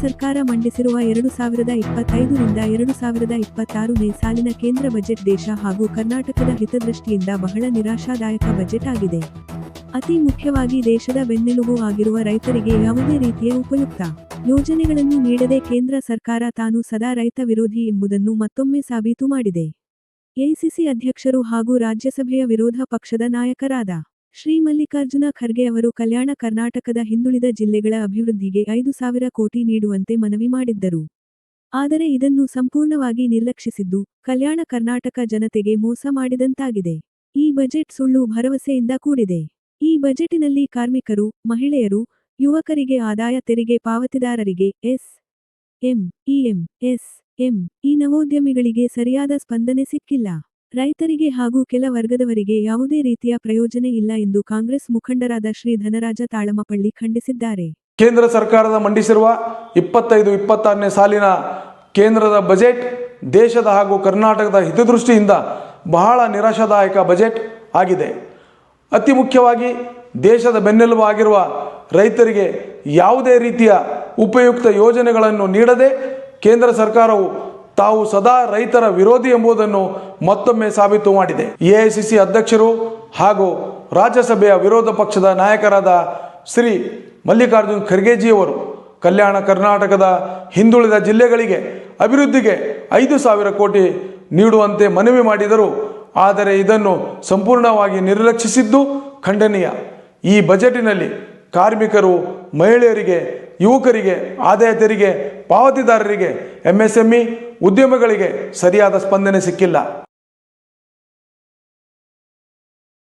ಸರ್ಕಾರ ಮಂಡಿಸಿರುವ ಎರಡು ಸಾವಿರದ ಇಪ್ಪತ್ತೈದರಿಂದ ಎರಡು ಸಾವಿರದ ಇಪ್ಪತ್ತಾರನೇ ಸಾಲಿನ ಕೇಂದ್ರ ಬಜೆಟ್ ದೇಶ ಹಾಗೂ ಕರ್ನಾಟಕದ ಹಿತದೃಷ್ಟಿಯಿಂದ ಬಹಳ ನಿರಾಶಾದಾಯಕ ಬಜೆಟ್ ಆಗಿದೆ. ಅತಿ ಮುಖ್ಯವಾಗಿ ದೇಶದ ಬೆನ್ನೆಲುಬು ಆಗಿರುವ ರೈತರಿಗೆ ಯಾವುದೇ ರೀತಿಯ ಉಪಯುಕ್ತ ಯೋಜನೆಗಳನ್ನು ನೀಡದೆ ಕೇಂದ್ರ ಸರ್ಕಾರ ತಾನು ಸದಾ ರೈತ ವಿರೋಧಿ ಎಂಬುದನ್ನು ಮತ್ತೊಮ್ಮೆ ಸಾಬೀತು ಮಾಡಿದೆ. ಎಐಸಿಸಿ ಅಧ್ಯಕ್ಷರು ಹಾಗೂ ರಾಜ್ಯಸಭೆಯ ವಿರೋಧ ಪಕ್ಷದ ನಾಯಕರಾದ ಶ್ರೀ ಮಲ್ಲಿಕಾರ್ಜುನ ಖರ್ಗೆ ಅವರು ಕಲ್ಯಾಣ ಕರ್ನಾಟಕದ ಹಿಂದುಳಿದ ಜಿಲ್ಲೆಗಳ ಅಭಿವೃದ್ಧಿಗೆ ಐದು ಸಾವಿರ ಕೋಟಿ ನೀಡುವಂತೆ ಮನವಿ ಮಾಡಿದ್ದರು. ಆದರೆ ಇದನ್ನು ಸಂಪೂರ್ಣವಾಗಿ ನಿರ್ಲಕ್ಷಿಸಿದ್ದು, ಕಲ್ಯಾಣ ಕರ್ನಾಟಕ ಜನತೆಗೆ ಮೋಸ ಮಾಡಿದಂತಾಗಿದೆ. ಈ ಬಜೆಟ್ ಸುಳ್ಳು ಭರವಸೆಯಿಂದ ಕೂಡಿದೆ. ಈ ಬಜೆಟಿನಲ್ಲಿ ಕಾರ್ಮಿಕರು, ಮಹಿಳೆಯರು, ಯುವಕರಿಗೆ ಆದಾಯ ತೆರಿಗೆ ಪಾವತಿದಾರರಿಗೆ S, M E M S, M ಈ ನವೋದ್ಯಮಿಗಳಿಗೆ ಸರಿಯಾದ ಸ್ಪಂದನೆ ಸಿಕ್ಕಿಲ್ಲ. ರೈತರಿಗೆ ಹಾಗೂ ಕೆಲ ವರ್ಗದವರಿಗೆ ಯಾವುದೇ ರೀತಿಯ ಪ್ರಯೋಜನ ಇಲ್ಲ ಎಂದು ಕಾಂಗ್ರೆಸ್ ಮುಖಂಡರಾದ ಶ್ರೀ ಧನರಾಜ ತಾಳಮಪಳ್ಳಿ ಖಂಡಿಸಿದ್ದಾರೆ. ಕೇಂದ್ರ ಸರ್ಕಾರದ ಮಂಡಿಸಿರುವ ಇಪ್ಪತ್ತೈದು, ಇಪ್ಪತ್ತಾರನೇ ಸಾಲಿನ ಕೇಂದ್ರದ ಬಜೆಟ್ ದೇಶದ ಹಾಗೂ ಕರ್ನಾಟಕದ ಹಿತದೃಷ್ಟಿಯಿಂದ ಬಹಳ ನಿರಾಶಾದಾಯಕ ಬಜೆಟ್ ಆಗಿದೆ. ಅತಿ ಮುಖ್ಯವಾಗಿ ದೇಶದ ಬೆನ್ನೆಲುಬು ಆಗಿರುವ ರೈತರಿಗೆ ಯಾವುದೇ ರೀತಿಯ ಉಪಯುಕ್ತ ಯೋಜನೆಗಳನ್ನು ನೀಡದೆ ಕೇಂದ್ರ ಸರ್ಕಾರವು ತಾವು ಸದಾ ರೈತರ ವಿರೋಧಿ ಎಂಬುದನ್ನು ಮತ್ತೊಮ್ಮೆ ಸಾಬೀತು ಮಾಡಿದೆ. ಎಐಸಿಸಿ ಅಧ್ಯಕ್ಷರು ಹಾಗೂ ರಾಜ್ಯಸಭೆಯ ವಿರೋಧ ಪಕ್ಷದ ನಾಯಕರಾದ ಶ್ರೀ ಮಲ್ಲಿಕಾರ್ಜುನ್ ಖರ್ಗೆಜಿಯವರು ಕಲ್ಯಾಣ ಕರ್ನಾಟಕದ ಹಿಂದುಳಿದ ಜಿಲ್ಲೆಗಳಿಗೆ ಅಭಿವೃದ್ಧಿಗೆ ಐದು ಸಾವಿರ ಕೋಟಿ ನೀಡುವಂತೆ ಮನವಿ ಮಾಡಿದರು. ಆದರೆ ಇದನ್ನು ಸಂಪೂರ್ಣವಾಗಿ ನಿರ್ಲಕ್ಷಿಸಿದ್ದು ಖಂಡನೀಯ. ಈ ಬಜೆಟಿನಲ್ಲಿ ಕಾರ್ಮಿಕರು, ಮಹಿಳೆಯರಿಗೆ ಯುವಕರಿಗೆ ಆದಾಯ ತೆರಿಗೆ ಪಾವತಿದಾರರಿಗೆ ಎಂಎಸ್ಎಂಇ ಉದ್ಯಮಗಳಿಗೆ ಸರಿಯಾದ ಸ್ಪಂದನೆ ಸಿಕ್ಕಿಲ್ಲ.